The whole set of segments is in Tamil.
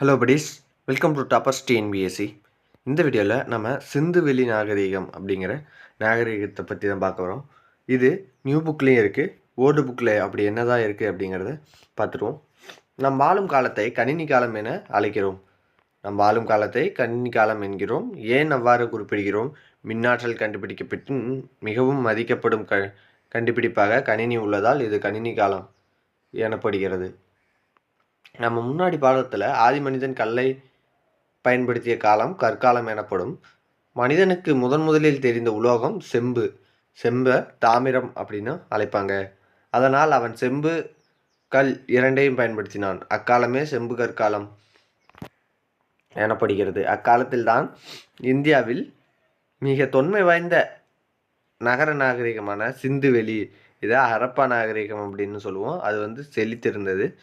Hello buddies welcome to toppers TNPSC இந்த வீடியோவில் நம்ம சிந்துவெளி நாகரிகம் அப்படிங்கிற நாகரிகத்தை பற்றி தான் பார்க்க வரோம் இது நியூ புக்லேயும் இருக்குது ஓல்டு புக்கில் அப்படி என்னதான் இருக்குது அப்படிங்கிறத பார்த்துருவோம். நம் வாழும் காலத்தை கணினி காலம் என அழைக்கிறோம். நம் வாழும் காலத்தை கணினி காலம் என்கிறோம். ஏன் அவ்வாறு குறிப்பிடுகிறோம்? மின்னாற்றல் கண்டுபிடிக்கப்பட்டு மிகவும் மதிக்கப்படும் க கண்டுபிடிப்பாக கணினி உள்ளதால் இது கணினி காலம் எனப்படுகிறது. நம்ம முன்னாடி பாடத்தில் ஆதி மனிதன் கல்லை பயன்படுத்திய காலம் கற்காலம் எனப்படும். மனிதனுக்கு முதன் முதலில் தெரிந்த உலோகம் செம்பு. செம்பை தாமிரம் அப்படின்னு அழைப்பாங்க. அதனால் அவன் செம்பு கல் இரண்டையும் பயன்படுத்தினான். அக்காலமே செம்பு கற்காலம் எனப்படுகிறது. அக்காலத்தில்தான் இந்தியாவில் மிக தொன்மை வாய்ந்த நகர நாகரிகமான சிந்துவெளி இதை ஹரப்பா நாகரிகம் அப்படின்னு சொல்லுவோம். அது வந்து செழித்திருந்தது.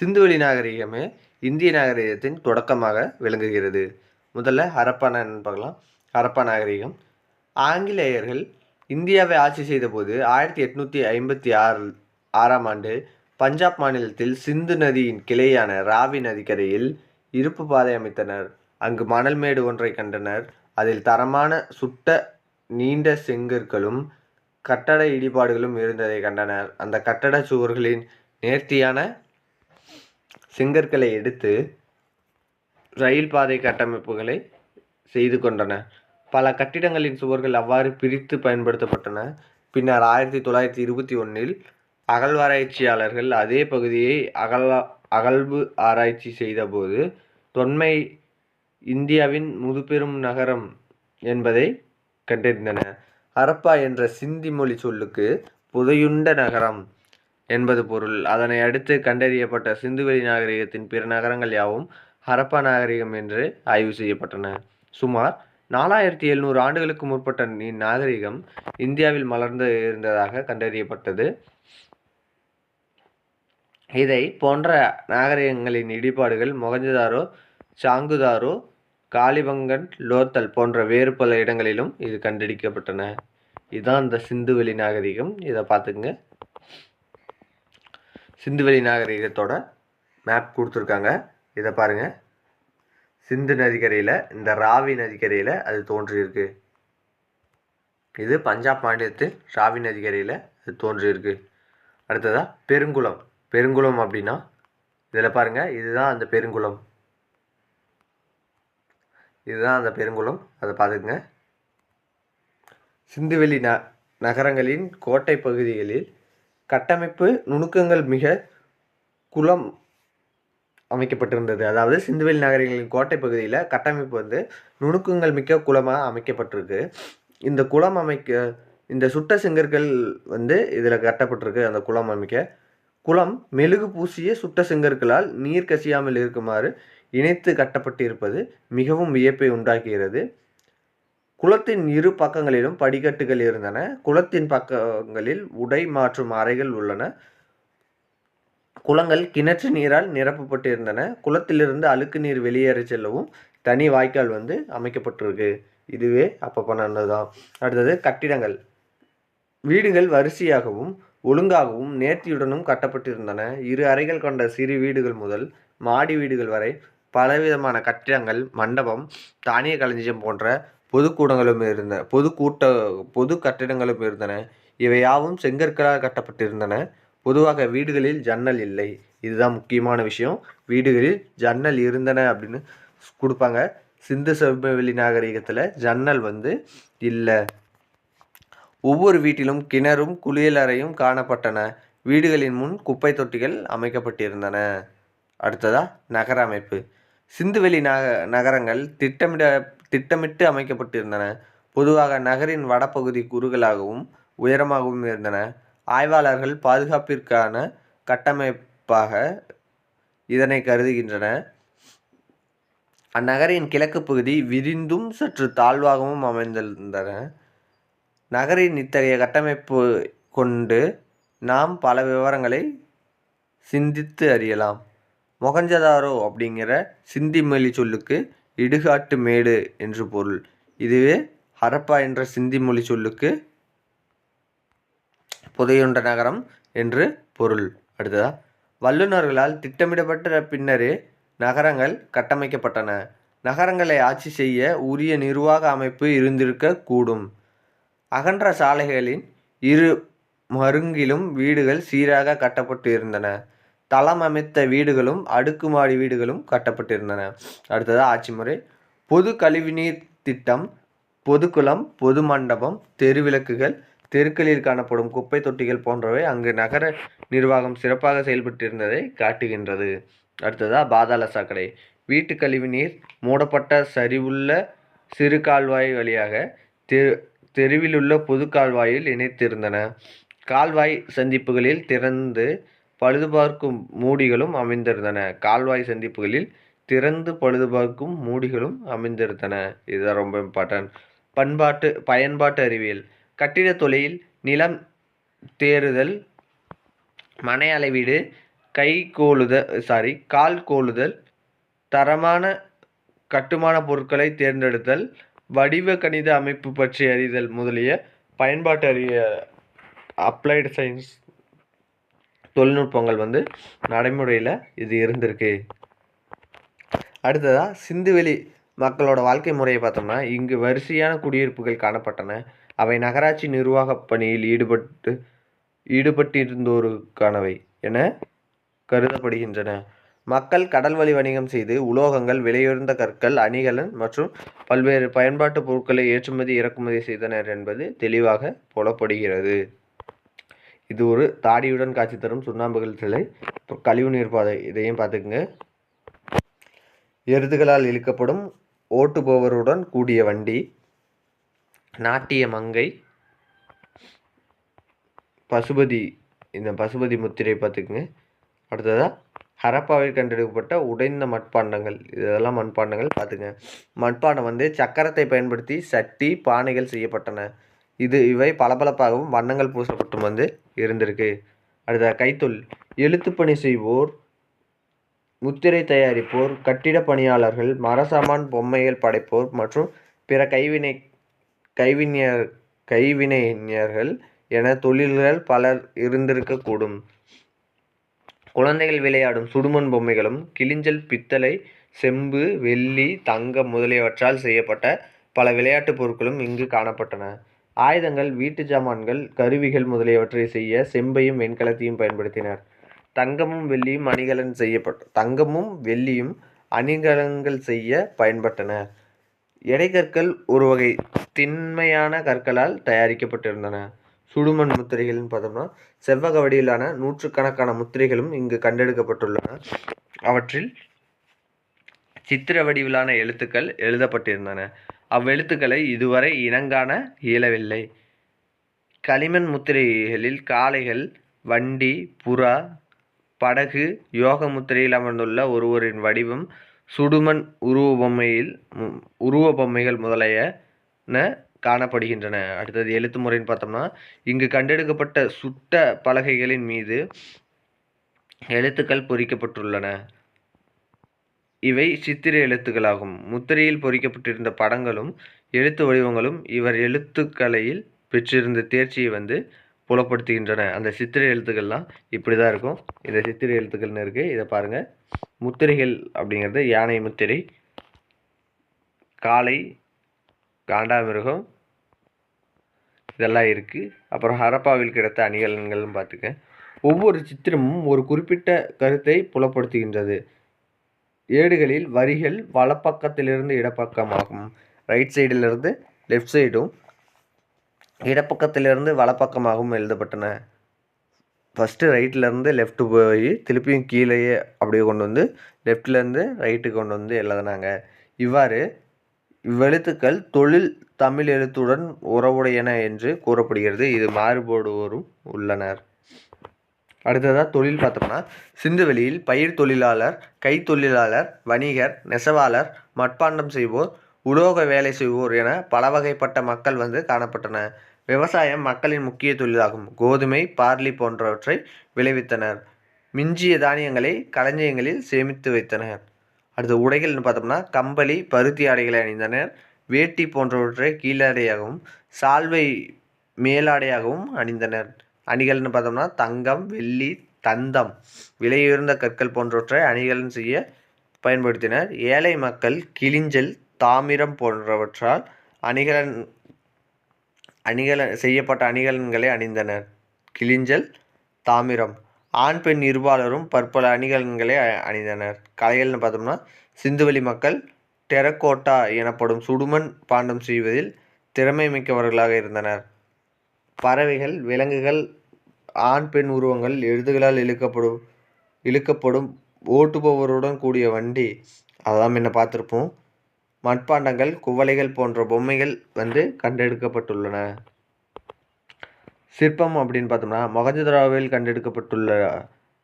சிந்துவெளி நாகரிகமே இந்திய நாகரிகத்தின் தொடக்கமாக விளங்குகிறது. முதல்ல ஹரப்பானா என்னன்னு பார்க்கலாம். ஹரப்பா நாகரிகம். ஆங்கிலேயர்கள் இந்தியாவை ஆட்சி செய்தபோது ஆயிரத்தி எட்நூற்றி ஐம்பத்தி ஆறு ஆறாம் ஆண்டு பஞ்சாப் மாநிலத்தில் சிந்து நதியின் கிளையான ராவி நதிக்கரையில் இருப்பு பாதை அமைத்தனர். அங்கு மணல் மேடு ஒன்றை கண்டனர். அதில் தரமான சுட்ட நீண்ட செங்கற்களும் கட்டட இடிபாடுகளும் இருந்ததை கண்டனர். அந்த கட்டட சுவர்களின் நேர்த்தியான செங்கற்களை எடுத்து ரயில் பாதை கட்டமைப்புகளை செய்து கொண்டன. பல கட்டிடங்களின் சுவர்கள் அவ்வாறு பிரித்து பயன்படுத்தப்பட்டன. பின்னர் ஆயிரத்தி தொள்ளாயிரத்தி இருபத்தி ஒன்றில் அகழ்வாராய்ச்சியாளர்கள் அதே பகுதியை அகல அகழ்வு ஆராய்ச்சி செய்தபோது தொன்மை இந்தியாவின் முதுபெரும் நகரம் என்பதை கண்டறிந்தன. ஹரப்பா என்ற சிந்தி மொழி சொல்லுக்கு புதையுண்ட நகரம். என்பது பொருள். அதனை அடுத்து கண்டறியப்பட்ட சிந்துவெளி நாகரிகத்தின் பிற நகரங்கள் யாவும் ஹரப்பா நாகரிகம் என்று ஆய்வு செய்யப்பட்டன. சுமார் நாலாயிரத்தி எழுநூறு ஆண்டுகளுக்கு முற்பட்ட இந்நாகரிகம் இந்தியாவில் மலர்ந்து இருந்ததாக கண்டறியப்பட்டது. இதை போன்ற நாகரிகங்களின் இடிபாடுகள் மொகஞ்சதாரோ சாங்குதாரோ காளிபங்கன் லோத்தல் போன்ற வேறு பல இடங்களிலும் இது கண்டடிக்கப்பட்டன இதுதான் இந்த சிந்துவெளி நாகரிகம். இதை பார்த்துக்குங்க. சிந்துவெளி நாகரிகத்தோட மேப் கொடுத்துருக்காங்க. இதை பாருங்கள் சிந்து நதிக்கரையில் இந்த ராவி நதிக்கரையில் அது தோன்றியிருக்கு. இது பஞ்சாப் மாநிலத்தில் ராவி நதிக்கரையில் அது தோன்றியிருக்கு. அடுத்ததாக பெருங்குளம். பெருங்குளம் அப்படின்னா இதில் பாருங்கள் இதுதான் அந்த பெருங்குளம். இதுதான் அந்த பெருங்குளம். அதை பார்த்துக்குங்க. சிந்துவெளி ந நகரங்களின் கோட்டை பகுதிகளில் கட்டமைப்பு நுணுக்கங்கள் மிக குளம் அமைக்கப்பட்டிருந்தது. அதாவது சிந்துவெளி நகரங்களின் கோட்டை பகுதியில் கட்டமைப்பு வந்து நுணுக்கங்கள் மிக்க குளமாக அமைக்கப்பட்டிருக்கு. இந்த குளம் அமைக்க இந்த சுட்ட செங்கற்கள் வந்து இதில் கட்டப்பட்டிருக்கு. அந்த குளம் அமைக்க. குளம் மெழுகு பூசிய சுட்ட செங்கற்களால் நீர் கசியாமல் இருக்குமாறு இணைத்து கட்டப்பட்டிருப்பது மிகவும் வியப்பை உண்டாக்குகிறது. குளத்தின் இரு பக்கங்களிலும் படிக்கட்டுகள் இருந்தன. குளத்தின் பக்கங்களில் உடை மாற்றும் அறைகள் உள்ளன. குளங்கள் கிணற்று நீரால் நிரப்பப்பட்டிருந்தன. குளத்திலிருந்து அழுக்கு நீர் வெளியேற செல்லவும் தனி வாய்க்கால் வந்து அமைக்கப்பட்டிருக்கு. இதுவே அப்பப்போ நடந்ததுதான். அடுத்தது கட்டிடங்கள். வீடுகள் வரிசையாகவும் ஒழுங்காகவும் நேர்த்தியுடனும் கட்டப்பட்டிருந்தன. இரு அறைகள் கொண்ட சிறு வீடுகள் முதல் மாடி வீடுகள் வரை பலவிதமான கட்டிடங்கள் மண்டபம் தானிய களஞ்சியம் போன்ற பொதுக்கூடங்களும் இருந்தன பொதுக்கூட்ட பொது கட்டிடங்களும் இருந்தன. இவையாவும் செங்கற்களால் கட்டப்பட்டிருந்தன. பொதுவாக வீடுகளில் ஜன்னல் இல்லை. இதுதான் முக்கியமான விஷயம். வீடுகளில் ஜன்னல் இருந்தன அப்படின்னு கொடுப்பாங்க. சிந்து சமவெளி நாகரிகத்தில் ஜன்னல் வந்து இல்லை. ஒவ்வொரு வீட்டிலும் கிணறும் குளியலறையும் காணப்பட்டன. வீடுகளின் முன் குப்பை தொட்டிகள் அமைக்கப்பட்டிருந்தன. அடுத்ததா நகர அமைப்பு சிந்துவெளி நக நகரங்கள் திட்டமிட திட்டமிட்டு அமைக்கப்பட்டிருந்தன. பொதுவாக நகரின் வடபகுதி குறுகலாகவும் உயரமாகவும் இருந்தன. ஆய்வாளர்கள் பாதுகாப்பிற்கான கட்டமைப்பாக இதனை கருதுகின்றன. அந்நகரின் கிழக்கு பகுதி விரிந்தும் சற்று தாழ்வாகவும் அமைந்திருந்தன. நகரின் இத்தகைய கட்டமைப்பு கொண்டு நாம் பல விவரங்களை சிந்தித்து அறியலாம். மொகஞ்சதாரோ அப்படிங்கிற சிந்தி மொழி சொல்லுக்கு இடுகாட்டு மேடு என்று பொருள். இதுவே ஹரப்பா என்ற சிந்தி மொழி சொல்லுக்கு புதையுண்ட நகரம் என்று பொருள். அடுத்ததா வல்லுநர்களால் திட்டமிடப்பட்ட பின்னரே நகரங்கள் கட்டமைக்கப்பட்டன. நகரங்களை ஆட்சி செய்ய உரிய நிர்வாக அமைப்பு இருந்திருக்க கூடும் அகன்ற சாலைகளின் இரு மருங்கிலும் வீடுகள் சீராக கட்டப்பட்டு இருந்தன தளம் அமைத்த வீடுகளும் அடுக்குமாடி வீடுகளும் கட்டப்பட்டிருந்தன. அடுத்தது ஆட்சி முறை. பொது கழிவுநீர் திட்டம் பொதுக்குளம் பொது மண்டபம் தெருவிளக்குகள் தெருக்களில் காணப்படும் குப்பை தொட்டிகள் போன்றவை அங்கு நகர நிர்வாகம் சிறப்பாக செயல்பட்டிருந்ததை காட்டுகின்றது. அடுத்ததாக பாதாள சாக்கடை. வீட்டு கழிவுநீர் மூடப்பட்ட சரிவுள்ள சிறு கால்வாய் வழியாக தெரு தெருவிலுள்ள பொது கால்வாயில் இணைத்திருந்தன. கால்வாய் சந்திப்புகளில் திறந்து பழுதுபார்க்கும் மூடிகளும் அமைந்திருந்தன. கால்வாய் சந்திப்புகளில் திறந்து பழுதுபார்க்கும் மூடிகளும் அமைந்திருந்தன. இதுதான் ரொம்ப இம்பார்ட்டன்ட் பண்பாட்டு பயன்பாட்டு அறிவியல். கட்டிட தொழில் நிலம் தேறுதல் மனை அளவீடு கை கோலுதல் சாரி கால் கோளுதல் தரமான கட்டுமான பொருட்களை தேர்ந்தெடுத்தல் வடிவ கணித அமைப்பு பற்றி அறிதல் முதலிய பயன்பாட்டு அறிய அப்ளைடு சயின்ஸ் தொழில்நுட்பங்கள் வந்து நடைமுறையில் இது இருந்திருக்கு. அடுத்ததாக சிந்துவெளி மக்களோட வாழ்க்கை முறையை பார்த்தோம்னா இங்கு வரிசையான குடியிருப்புகள் காணப்பட்டன. அவை நகராட்சி நிர்வாகப் பணியில் ஈடுபட்டு ஈடுபட்டிருந்தோருக்கானவை என கருதப்படுகின்றன. மக்கள் கடல் வழி வணிகம் செய்து உலோகங்கள் விலையுயர்ந்த கற்கள் அணிகலன் மற்றும் பல்வேறு பயன்பாட்டு பொருட்களை ஏற்றுமதி இறக்குமதி செய்தனர் என்பது தெளிவாக புலப்படுகிறது. இது ஒரு தாடியுடன் காட்சி தரும் சுண்ணாம்புகள் சிலை. கழிவுநீர் பாதை இதையும் பார்த்துக்குங்க. எருதுகளால் இழுக்கப்படும் ஓட்டுபவருடன் கூடிய வண்டி. நாட்டிய மங்கை. பசுபதி இந்த பசுபதி முத்திரை பார்த்துக்குங்க. அடுத்ததாக ஹரப்பாவில் கண்டெடுக்கப்பட்ட உடைந்த மட்பாண்டங்கள். இதெல்லாம் மண்பாண்டங்கள் பார்த்துங்க மண்பாண்டம் வந்து சக்கரத்தை பயன்படுத்தி சட்டி பானைகள் செய்யப்பட்டன. இது இவை பளபளப்பாகவும் வண்ணங்கள் பூசப்பட்டும் வந்து இருந்திருக்கு. அடுத்த கைத்தொழில். எழுத்துப்பணி செய்வோர் முத்திரை தயாரிப்போர் கட்டிட பணியாளர்கள் மரசாமான் பொம்மைகள் படைப்போர் மற்றும் பிற கைவினை கைவினைஞர் கைவினைஞர்கள் என தொழில்கள் பலர் இருந்திருக்கக்கூடும். குழந்தைகள் விளையாடும் சுடுமண் பொம்மைகளும் கிளிஞ்சல் பித்தளை செம்பு வெள்ளி தங்கம் முதலியவற்றால் செய்யப்பட்ட பல விளையாட்டுப் பொருட்களும் இங்கு காணப்பட்டன. ஆயுதங்கள் வீட்டு ஜாமான்கள் கருவிகள் முதலியவற்றை செய்ய செம்பையும் வெண்கலத்தையும் பயன்படுத்தினர். தங்கமும் வெள்ளியும் அணிகலன் செய்யப்பட்ட தங்கமும் வெள்ளியும் அணிகலன்கள் செய்ய பயன்பட்டன எடைக்கற்கள் ஒரு வகை திண்மையான கற்களால் தயாரிக்கப்பட்டிருந்தன. சுடுமண் முத்திரைகள்னு பார்த்தோம்னா செவ்வக வடிவிலான நூற்றுக்கணக்கான முத்திரைகளும் இங்கு கண்டெடுக்கப்பட்டுள்ளன. அவற்றில் சித்திர வடிவிலான எழுத்துக்கள் எழுதப்பட்டிருந்தன. அவ்வெழுத்துக்களை இதுவரை இனங்காண இயலவில்லை. களிமண் முத்திரைகளில் காளைகள் வண்டி புறா படகு யோக முத்திரையில் அமர்ந்துள்ள ஒருவரின் வடிவம் சுடுமண் உருவ பொம்மையில் உருவ பொம்மைகள் முதலையன காணப்படுகின்றன. அடுத்தது எழுத்து முறைன்னு பார்த்தோம்னா இங்கு கண்டெடுக்கப்பட்ட சுட்ட பலகைகளின் மீது எழுத்துக்கள் பொறிக்கப்பட்டுள்ளன. இவை சித்திர எழுத்துக்களாகும். முத்திரையில் பொறிக்கப்பட்டிருந்த படங்களும் எழுத்து வடிவங்களும் இவர் எழுத்துக்கலையில் பெற்றிருந்த தேர்ச்சியை வந்து புலப்படுத்துகின்றன. அந்த சித்திரை எழுத்துக்கள்லாம் இப்படி தான் இருக்கும். இந்த சித்திரை எழுத்துக்கள்னு இருக்குது இதை பாருங்கள் முத்திரைகள் அப்படிங்கிறது யானை முத்திரை காளை காண்டாமிருகம் இதெல்லாம் இருக்குது அப்புறம் ஹரப்பாவில் கிடைத்த அணிகலன்களும் பார்த்துக்க. ஒவ்வொரு சித்திரமும் ஒரு குறிப்பிட்ட கருத்தை புலப்படுத்துகின்றது. ஏடுகளில் வரிகள் வலப்பக்கத்திலிருந்து இடப்பக்கமாகும். ரைட் சைடிலிருந்து லெஃப்ட் சைடும் இடப்பக்கத்திலிருந்து வலப்பக்கமாகவும் எழுதப்பட்டன. ஃபஸ்ட்டு ரைட்லேருந்து லெஃப்ட்டு போய் திருப்பியும் கீழேயே அப்படியே கொண்டு வந்து லெஃப்ட்லேருந்து ரைட்டு கொண்டு வந்து எழுதினாங்க. இவ்வாறு இவ்வெழுத்துக்கள் தொழில் தமிழ் எழுத்துடன் உறவுடையன என்று கூறப்படுகிறது. இது மாறுபடுவோரும் உள்ளனர். அடுத்ததாக தொழில் பார்த்தோம்னா சிந்துவெளியில் பயிர் தொழிலாளர் கைத்தொழிலாளர் வணிகர் நெசவாளர் மட்பாண்டம் செய்வோர் உலோக வேலை செய்வோர் என பல வகைப்பட்ட மக்கள் வந்து காணப்பட்டன. விவசாயம் மக்களின் முக்கிய தொழிலாகும். கோதுமை பார்லி போன்றவற்றை விளைவித்தனர். மிஞ்சிய தானியங்களை களஞ்சியங்களில் சேமித்து வைத்தனர். அடுத்து உடைகள்னு பார்த்தோம்னா கம்பளி பருத்தி ஆடைகளை அணிந்தனர். வேட்டி போன்றவற்றை கீழாடையாகவும் சால்வை மேலாடையாகவும் அணிந்தனர். அணிகள்னு பார்த்தோம்னா தங்கம் வெள்ளி தந்தம். விலையுயர்ந்த கற்கள் போன்றவற்றை அணிகலன் செய்ய பயன்படுத்தினர். ஏழை மக்கள் கிளிஞ்சல் தாமிரம் போன்றவற்றால் அணிகலன் அணிகல செய்யப்பட்ட அணிகலன்களை அணிந்தனர். கிளிஞ்சல் தாமிரம். ஆண் பெண் இருபாலரும் பற்பல அணிகலன்களை அணிந்தனர். கலைகள்னு பார்த்தோம்னா சிந்துவெளி மக்கள் டெரக்கோட்டா எனப்படும் சுடுமண் பாண்டம் செய்வதில் திறமை மிக்கவர்களாக இருந்தனர். பறவைகள் விலங்குகள் ஆண் பெண் உருவங்கள் எழுதுகளால் இழுக்கப்படும் இழுக்கப்படும் ஓட்டுபவருடன் கூடிய வண்டி. அதெல்லாம் முன்ன பார்த்துருப்போம். மட்பாண்டங்கள் குவளைகள் போன்ற பொம்மைகள் வந்து கண்டெடுக்கப்பட்டுள்ளன. சிற்பம் அப்படின்னு பார்த்தோம்னா மொகஞ்சதாரோவில் கண்டெடுக்கப்பட்டுள்ள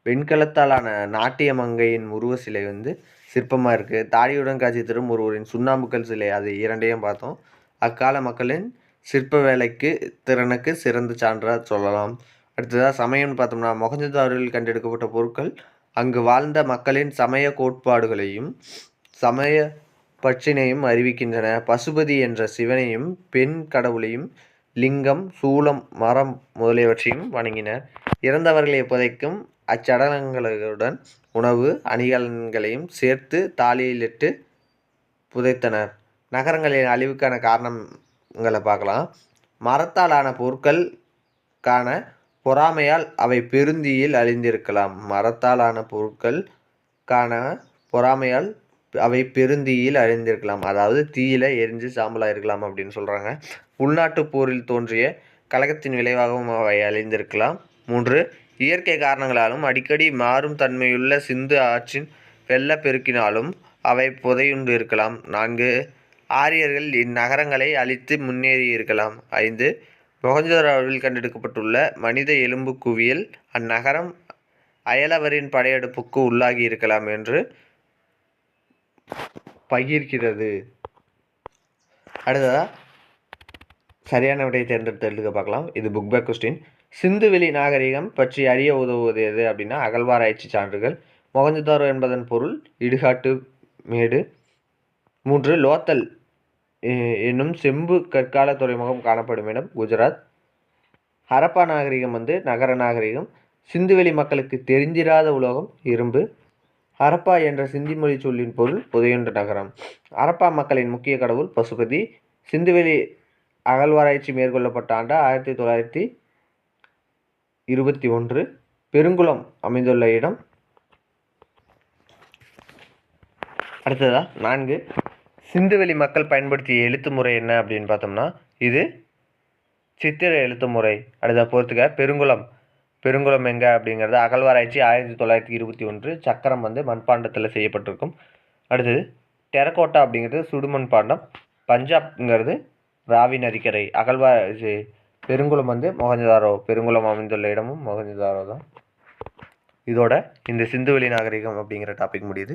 வெண்கலத்தாலான நாட்டிய மங்கையின் உருவ சிலை வந்து சிற்பமாக இருக்குது தாடியுடன் காட்சி தரும் ஒருவரின் சுண்ணாம்புக்கல் சிலை அது இரண்டையும் பார்த்தோம். அக்கால மக்களின் சிற்ப வேலைக்கு திறனுக்கு சிறந்த சான்றாக சொல்லலாம். அடுத்ததாக சமயம்னு பார்த்தோம்னா மொகஞ்சதாரில் கண்டெடுக்கப்பட்ட பொருட்கள் அங்கு வாழ்ந்த மக்களின் சமய கோட்பாடுகளையும் சமய பற்றினையும் அறிவிக்கின்றன. பசுபதி என்ற சிவனையும் பெண் கடவுளையும் லிங்கம் சூலம் மரம் முதலியவற்றையும் வணங்கினர். இறந்தவர்களை புதைக்கும் அச்சடலங்களுடன் உணவு அணிகலன்களையும் சேர்த்து தாலியிலிட்டு புதைத்தனர். நகரங்களின் அழிவுக்கான காரணம் ங்களை பார்க்கலாம். மரத்தாலான பொருட்கள் காண பொறாமையால் அவை பெருந்தியில் அழிந்திருக்கலாம். மரத்தாலான பொருட்கள் காண பொறாமையால் அவை பெருந்தீயில் அழிந்திருக்கலாம். அதாவது தீயில எரிஞ்சு சாம்பலாக இருக்கலாம் அப்படின்னு சொல்கிறாங்க உள்நாட்டுப் போரில் தோன்றிய கலகத்தின் விளைவாகவும் அவை அழிந்திருக்கலாம். மூன்று இயற்கை காரணங்களாலும் அடிக்கடி மாறும் தன்மையுள்ள சிந்து ஆற்றின் வெள்ளப்பெருக்கினாலும் அவை புதையுண்டு இருக்கலாம். நான்கு ஆரியர்கள் இந்நகரங்களை அழித்து முன்னேறி இருக்கலாம் ஐந்து மொகஞ்சதாரோவில் கண்டெடுக்கப்பட்டுள்ள மனித எலும்பு குவியல் அந்நகரம் அயலவரின் படையெடுப்புக்கு உள்ளாகி இருக்கலாம் என்று பகிர்கிறது. அடுத்ததா சரியான விடையை தேர்ந்தெடுத்து எழுதுக பார்க்கலாம். இது புக் பேக் கொஸ்டின் சிந்துவெளி நாகரிகம் பற்றி அறிய உதவுவது எது அப்படின்னா அகழ்வாராய்ச்சி சான்றுகள். மொகஞ்சதாரோ என்பதன் பொருள் இடுகாட்டு மேடு. மூன்று லோத்தல் என்னும் செம்பு கற்கால துறைமுகம் காணப்படும் இடம் குஜராத். ஹரப்பா நாகரிகம் வந்து நகர நாகரிகம். சிந்துவெளி மக்களுக்கு தெரிந்திராத உலோகம் இரும்பு. ஹரப்பா என்ற சிந்தி மொழி சொல்லின் பொருள் புதையுண்ட நகரம். ஹரப்பா மக்களின் முக்கிய கடவுள் பசுபதி. சிந்துவெளி அகழ்வாராய்ச்சி மேற்கொள்ளப்பட்ட ஆண்டு ஆயிரத்தி தொள்ளாயிரத்தி இருபத்தி ஒன்று. பெருங்குளம் அமைந்துள்ள இடம். அடுத்ததா? நான்கு. சிந்துவெளி மக்கள் பயன்படுத்திய எழுத்து முறை என்ன அப்படின்னு பார்த்தோம்னா இது சித்திர எழுத்து முறை. அடுத்த பொறுத்துக்க பெருங்குளம். பெருங்குளம் எங்கே அப்படிங்கிறது அகழ்வாராய்ச்சி ஆயிரத்தி தொள்ளாயிரத்தி இருபத்தி ஒன்று சக்கரம் வந்து மண்பாண்டத்தில் செய்யப்பட்டிருக்கும். அடுத்தது டெரகோட்டா அப்படிங்கிறது சுடுமண் பாண்டம். பஞ்சாப்ங்கிறது ராவி நதிக்கரை. அகழ்வா பெருங்குளம் வந்து மொகஞ்சதாரோ பெருங்குளம் அமைந்துள்ள இடமும் மொகஞ்சதாரோ தான். இதோட இந்த சிந்துவெளி நாகரிகம் அப்படிங்கிற டாபிக் முடியுது.